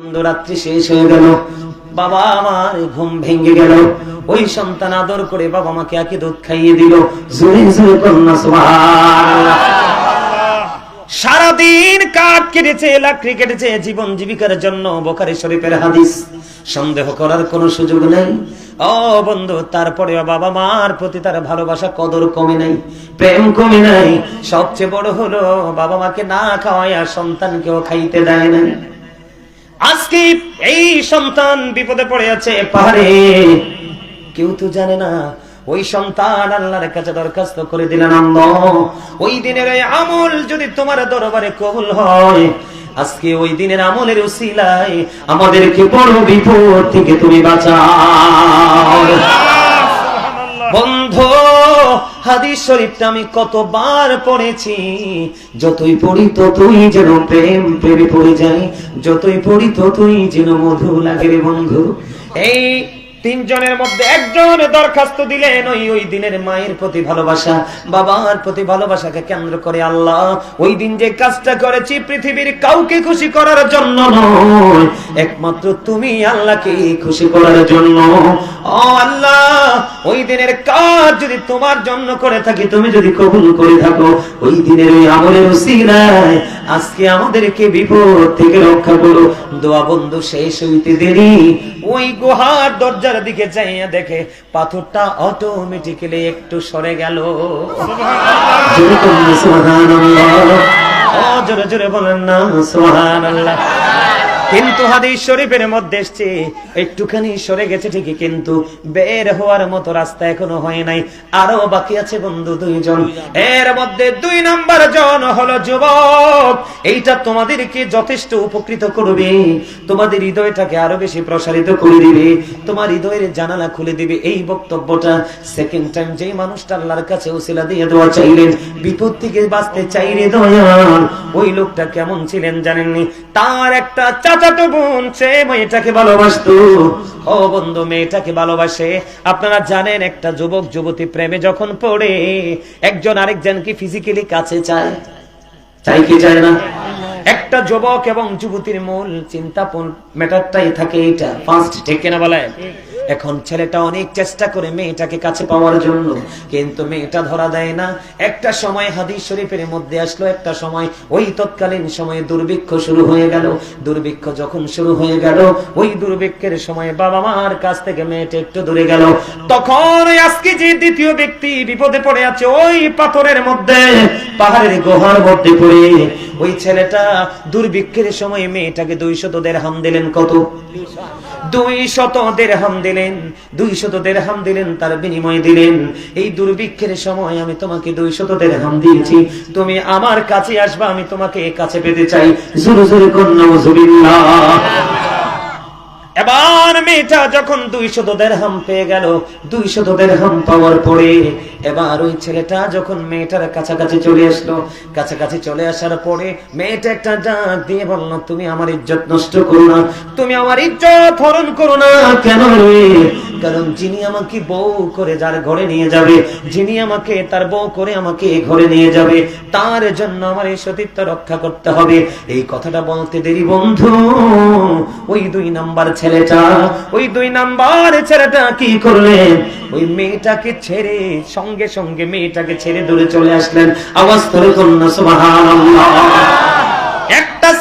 রাত্রি শেষ হয়ে গেল। বাবা আমার ঘুম ভেঙে গেল। ওই সন্তান আদর করে বাবা মাকে একে দুধ খাইয়ে দিল। জোরে জোরে কন্যা। সারাদিন কাঠ কেটেছে, লাকড়ি কেটেছে, জীবন জীবিকার জন্য বোকারি শরীফের হাদিস। সন্দেহ করার কোনো সুযোগ নেই। ও বন্ধু, তারপরে বাবা মার প্রতি তার ভালোবাসা কদর কমে নাই, প্রেম কমে নাই। সবচেয়ে বড় হলো বাবা মাকে না খাওয়ায় আর সন্তানকেও খাইতে দেয় না আজকে এই সন্তান বিপদে পড়ে আছে পাহাড়ে। কেউ তো জানে না, ওই সন্তান আল্লাহর কাছে দরখাস্ত করে দিলেন ওই দিনের আমল যদি তোমার দরবারে কবুল হয়, আজকে ওই দিনের আমলের উসিলায় আমাদেরকে বড় বিপদ থেকে তুমি বন্ধু হাদিস শরীফটা আমি কতবার পড়েছি। যতই পড়ি ততই যেন প্রেম প্রেমে পড়ে যাই যতই পড়ি ততই যেন মধু লাগে রে বন্ধু। এই তিনজনের মধ্যে একজন দরখাস্ত দিলেন, ওই ওই দিনের মায়ের প্রতি ভালোবাসা, বাবার প্রতি ভালোবাসাকে কেন্দ্র করে আল্লাহ, ওই দিন যে কাজটা করেছি পৃথিবীর কাউকে খুশি করার জন্য নয়। একমাত্র তুমি আল্লাহকে খুশি করার জন্য। আল্লাহ, ওই দিনের কাজ যদি তোমার জন্য করে থাকি, তুমি যদি কবুল করে থাকো, ওই দিনের ওই আমলের উসিলায় আজকে আমাদেরকে বিপদ থেকে রক্ষা করো। দোয়া বন্ধু শেষ হইতে দেরি। ওই গুহার দরজার দিকে চাইয়া দেখে পাথরটা অটোমেটিক্যালি একটু সরে গেল। জোরে বলেন না, সুবহানাল্লাহ। কিন্তু হাদিস শরীফের মধ্যে এসছে, একটুখানি সরে গেছে ঠিকই, কিন্তু বের হওয়ার মতো রাস্তা এখনও হয় নাই। আরও বাকি আছে বন্ধু দুইজন। এর মধ্যে দুই নাম্বার জন হলো যুবক। এইটা তোমাদেরকে যথেষ্ট উপকৃত করবে। তোমাদের হৃদয়টাকে আরও বেশি প্রসারিত করে দিবে। তোমার হৃদয়ের জানালা খুলে দিবে। এই বক্তব্যটা সেকেন্ড টাইম যেই মানুষটা আল্লাহর কাছে উসিলা দিয়ে দেওয়া চাইলেন, বিপদ থেকে বাঁচতে চাইলে দয়াল, ওই লোকটা কেমন ছিলেন জানেননি? তার একটা চাচাতো বোন মেয়েটাকে ভালোবাসতো। ও বন্ধু, মেয়েটাকে ভালোবাসে। আপনারা জানেন, একটা যুবক, যুবতী প্রেমে যখন পড়ে, একজন আরেকজনকে ফিজিক্যালি কাছে চায়? চাই কি চায় না? একটা যুবক এবং যুবতীর মূল চিন্তা মেটারটাই থাকে এটা ফার্স্ট ঠিক কিনা বলে এখন ছেলেটা অনেক চেষ্টা করে মেয়েটাকে কাছে পাওয়ার জন্য, কিন্তু মেয়েটা ধরা দেয় না। একটা সময় হাদিস শরীফের মধ্যে আসলো, একটা সময় ওই তৎকালীন সময়ে দুর্ভিক্ষ শুরু হয়ে গেল। দুর্ভিক্ষ যখন শুরু হয়ে গেল, ওই দুর্ভিক্ষের সময় বাবা মার কাছ থেকে মেয়েটা একটু দূরে গেল। তখন আজকে যে দ্বিতীয় ব্যক্তি বিপদে পড়ে আছে, ওই পাথরের মধ্যে, পাহাড়ের গুহার মধ্যে পড়ে। ওই ছেলেটা দুর্ভিক্ষের সময় মেয়েটাকে দুই শত হাম দিলেন কত? দুই শত হাম দিলেন, দুই শত হাম দিলেন, তার বিনিময় দিলেন। এই দুর্ভিক্ষের সময় আমি তোমাকে দুই শত হাম দিয়েছি। তুমি আমার কাছে আসবা, আমি তোমাকে কাছে পেতে চাই। জোরে জোরে কন্যা এবার মেয়েটা যখন দুই শত দেড়হাম পেয়ে গেল দুই শত দেড়হাম পাওয়ার পরে এবার ওই ছেলেটা যখন মেয়েটার কাছাকাছি চলে আসলো, কাছাকাছি চলে আসার পরে মেয়েটা একটা ডাক দিয়ে বলল, তুমি আমার ইজ্জত নষ্ট করো না, তুমি আমার ইজ্জত হরণ করো না কেন রে? কারণ যিনি আমাকে বউ করে যার ঘরে নিয়ে যাবে, যিনি আমাকে, তার বউ করে আমাকে ঘরে নিয়ে যাবে, তার জন্য আমার এই সতীত্ব রক্ষা করতে হবে। এই কথাটা বলতে দেরি বন্ধু, ওই দুই নাম্বার ছেলেটা ওই দুই নাম্বার ছেলেটা কি করলেন? ওই মেয়েটাকে ছেড়ে সঙ্গে সঙ্গে মেয়েটাকে ছেড়ে দূরে চলে আসলেন। আওয়াজ করে কন্যা সুবহানাল্লাহ।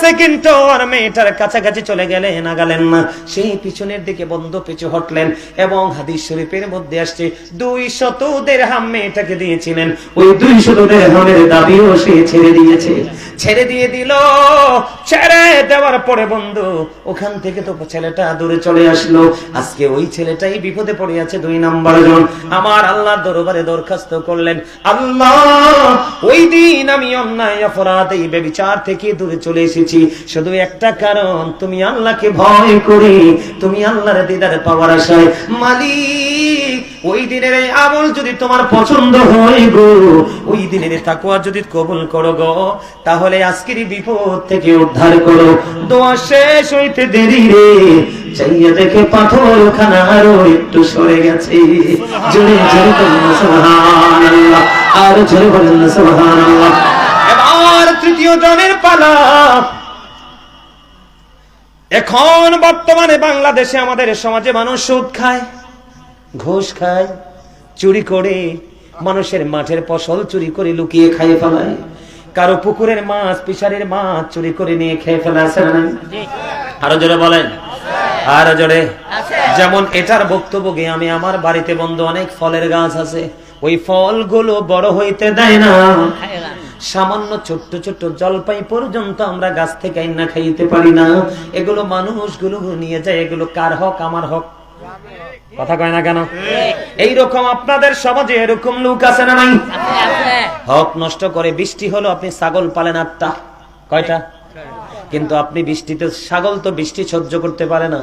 সেকেন্ড আর মেয়েটার কাছাকাছি চলে গেলেন আগালেন না। সেই পিছনের দিকে বন্ধ পিছু হটলেন এবং হাদিস শরীফের মধ্যে আসছে, দুই শত দেড়হাম মেয়েটাকে দিয়েছিলেন। ওই দুই দাবিও সে ছেড়ে দিয়েছে। ছেড়ে দিয়ে দিল, ছেড়ে দেওয়ার পরে বন্ধু ওখান থেকে তো ছেলেটা দূরে চলে আসলো। আজকে ওই ছেলেটাই বিপদে পড়ে আছে দুই নাম্বার জন। আমার আল্লাহর দরবারে দরখাস্ত করলেন, আল্লাহ, ওই দিন আমি অন্যায় অপরাধ এই বেবিচার থেকে দূরে চলে এসেছি। শুধু একটা কারণ, তুমি আল্লাহকে ভয় করে, তুমি আল্লাহর দিদার পাওয়ার আশায়। মালিক, ওই দিনের এই আমল যদি তোমার পছন্দ হয় গো, ওই দিনের তাকুয়া যদি কবুল করো গো, তাহলে আজকের বিপদ থেকে উদ্ধার করো। দোয়া শেষ হইতে দেরি রে, চাইয়া দেখে পাথর খানা আরও একটু সরে গেছে। জোরে জোরে বলেন সুবহানাল্লাহ। আর জোরে বলেন সুবহানাল্লাহ। এবার তৃতীয় জনের পালা। এখন বর্তমানে বাংলাদেশে আমাদের সমাজে মানুষ সুদ খায়, ঘুষ খায়, চুরি করে, মানুষের মাঠের ফসল চুরি করে লুকিয়ে খাইয়ে ফেলায়, কারও পুকুরের মাছ, পিসারের মাছ চুরি করে নিয়ে খেয়ে ফেলা আরও জোরে বলেন, আরও জোরে। যেমন এটার বক্তব্য আমি আমার বাড়িতে বন্ধু অনেক ফলের গাছ আছে, ওই ফলগুলো বড় হইতে দেয় না। সামান্য ছোট্ট ছোট্ট জলপাই পর্যন্ত আমরা গাছ থেকে আইনা খাইতে পারি না। এগুলো মানুষগুলো নিয়ে যায় এগুলো কার হক আমার হক? কথা কয় না কেন? এইরকম আপনাদের সমাজে এরকম লোক আছে না নাই? হক নষ্ট করে বৃষ্টি হলো আপনি ছাগল পালেন আটটা। কয়টা? কিন্তু আপনি বৃষ্টিতে ছাগল তো বৃষ্টি সহ্য করতে পারে না।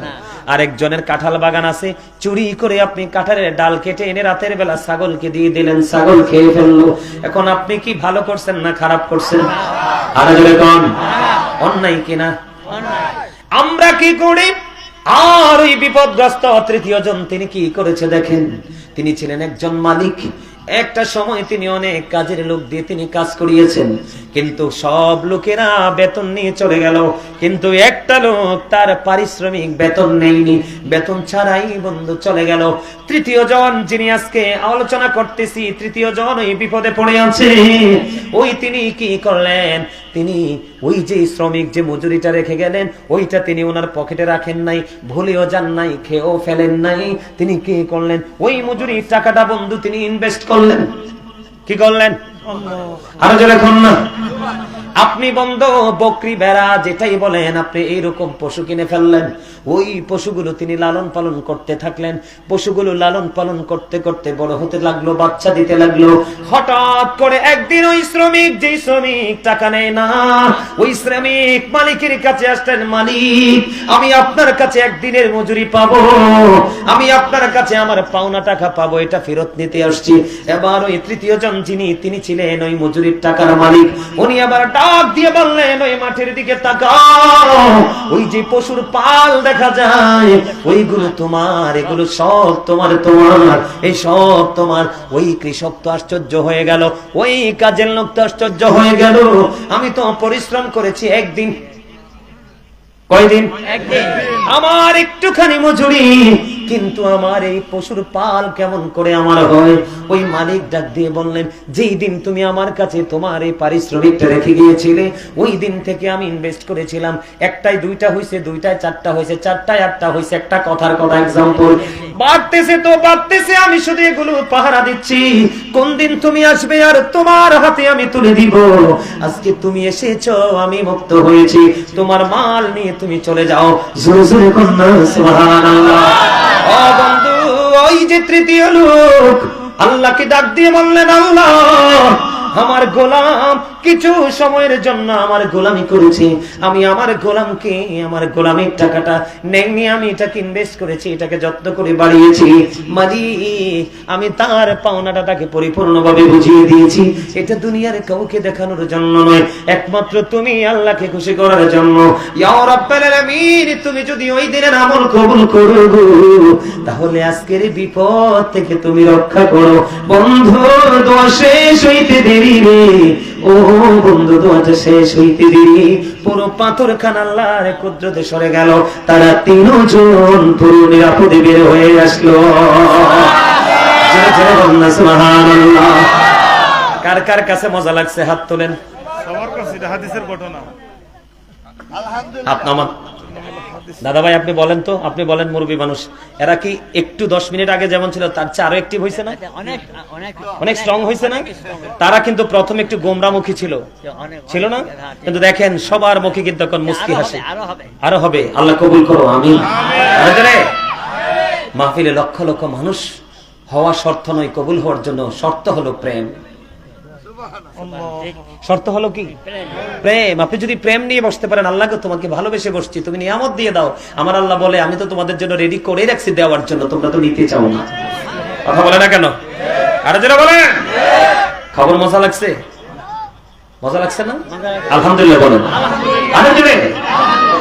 আরেকজনের কাঁঠাল বাগান আছে চুরি করে আপনি কাঁঠালের ডাল কেটে এনে রাতের বেলা ছাগলকে দিয়ে দিলেন ছাগল খেয়ে ফেলল। এখন আপনি কি ভালো করছেন না খারাপ করছেন? আরে জোরে কন। অন্যায় কিনা আমরা কি করি? আর ওই বিপদগ্রস্ত তৃতীয় জন তিনি কি করেছে দেখেন? তিনি ছিলেন একজন মালিক। একটা সময় তিনি অনেক কাজের লোক দিয়ে তিনি কাজ করিয়েছেন। কিন্তু সব লোকেরা বেতন নিয়ে চলে গেল। কিন্তু একটা লোক তার পারিশ্রমিক বেতন নেইনি বেতন ছাড়াই বন্ধু চলে গেল। তৃতীয় জন যিনি আজকে আলোচনা করতেছি, তৃতীয় জন ওই বিপদে পড়ে আছে। ওই তিনি কি করলেন? তিনি ওই যে শ্রমিক যে মজুরিটা রেখে গেলেন, ওইটা তিনি ওনার পকেটে রাখেন নাই, ভুলেও যান নাই, খেয়েও ফেলেন নাই। তিনি কি করলেন? ওই মজুরির টাকাটা বন্ধু তিনি ইনভেস্ট করলেন। কি করলেন? আরও জোরে খুন না? আপনি বন্ধ, বকরি বেড়া যেটাই বলেন, আপনি এইরকম পশু কিনে ফেললেন। ওই পশুগুলো তিনি লালন পালন করতে থাকলেন। পশুগুলো লালন পালন করতে করতে বড় হতে লাগল, বাচ্চা দিতে লাগল। হঠাৎ করে একদিন ওই শ্রমিক যে শ্রমিক টাকা নেয় না, ওই শ্রমিক মালিকের কাছে আসলেন, মালিক, আমি আপনার কাছে একদিনের মজুরি পাবো। আমি আপনার কাছে আমার পাওনা টাকা পাবো, এটা ফেরত নিতে আসছি। এবার ওই তৃতীয় জন যিনি, তিনি ছিলেন ওই মজুরির টাকার মালিক। উনি আবার ডাক দিয়ে বললেন ওই মাঠের দিকে তাকাও। ওই যে পশুর পাল দেখা যায় ওইগুলো তোমার এগুলো সব তোমার তোমার এই সব তোমার। ওই কৃষক তো আশ্চর্য হয়ে গেল ওই কাজের লোক তো আশ্চর্য হয়ে গেল। আমি তো পরিশ্রম করেছি একদিন। কয়দিন? আমার একটুখানি মজুরি কিন্তু আমার এই পশুর পাল কেমন করে আমার হয়? ওই মালিক ডাক দিয়ে বললেন, যেই দিন তুমি আমার কাছে তোমার এই পারিশ্রমিকটা রেখে গিয়েছিলে, ওই দিন থেকে আমি ইনভেস্ট করেছিলাম। একটাই দুইটা হয়েছে দুইটায় চারটা হয়েছে চারটায় আটটা হয়েছে একটা কথার কথা এক্সাম্পল বাড়তেছে তো বাড়তেছে, আমি শুধু এগুলো পাহারা দিচ্ছি। কোন দিন তুমি আসবে আর তোমার হাতে আমি তুলে দিব। আজকে তুমি এসেছ, আমি মুক্ত হয়েছি। তোমার মাল নিয়ে তুমি চলে যাও। জোরে জোরে কন্যা, সুবহানাল্লাহ। বন্ধু ওই যে তৃতীয় লোক আল্লাহকে ডাক দিয়ে বললেন আল্লাহ আমার গোলাম কিছু সময়ের জন্য আমার গোলামি করেছি। আমি আমার গোলামকে, আমার গোলামের টাকাটা নেইনি আমি এটাকে ইনভেস্ট করেছি, এটাকে যত্ন করে বাড়িয়েছি। মাজি, আমি তার পাওনাটা তাকে পরিপূর্ণভাবে বুঝিয়ে দিয়েছি। এটা দুনিয়ার কাউকে দেখানোর জন্য নয়, একমাত্র তুমি আল্লাহকে খুশি করার জন্য। তুমি যদি ওই দিনের আমল কবুল করো, তাহলে আজকের বিপদ থেকে তুমি রক্ষা করো। বন্ধু, দোয়া শেষ হইতে দেরি রে ও বন্ধু দোয়াটা শেষ হইতে দেরি পুরো পাথর খান আল্লাহর কুদরতে সরে গেল। তারা তিনজন পুরো নিরাপদে বের হয়ে আসলো। কার কার কাছে মজা লাগছে? হাত তোলেন। সবার কাছে হাদিসের ঘটনা। আলহামদুলিল্লাহ দাদা ভাই আপনি বলেন তো আপনি বলেন মুরব্বী মানুষ। এরা কি একটু দশ মিনিট আগে যেমন ছিল তার চেয়ে আরও অ্যাক্টিভ হয়েছে না? অনেক স্ট্রং হয়েছে না? তারা কিন্তু প্রথম একটু গোমরামুখী ছিল। ছিল না? কিন্তু দেখেন সবার মুখে কিন্তু এখন মুস্কি হাসে। আরও হবে। আরও হবে। আল্লাহ কবুল করো আমি মাহফিলে লক্ষ লক্ষ মানুষ হওয়া শর্ত নয় কবুল হওয়ার জন্য শর্ত হলো প্রেম। শর্ত হলো কি? প্রেম। আপনি যদি প্রেম নিয়ে বসতে পারেন, আল্লাহকে তোমাকে ভালোবেসে বসছি, তুমি নিয়ামত দিয়ে দাও। আমার আল্লাহ বলে, আমি তো তোমাদের জন্য রেডি করে রাখছি দেওয়ার জন্য, তোমরা তো নিতে চাও না। কথা বলে না কেন? আরও যেটা বলেন। খবর মজা লাগছে? মজা লাগছে না? আলহামদুলিল্লাহ বলেন। আলহামদুলিল্লাহ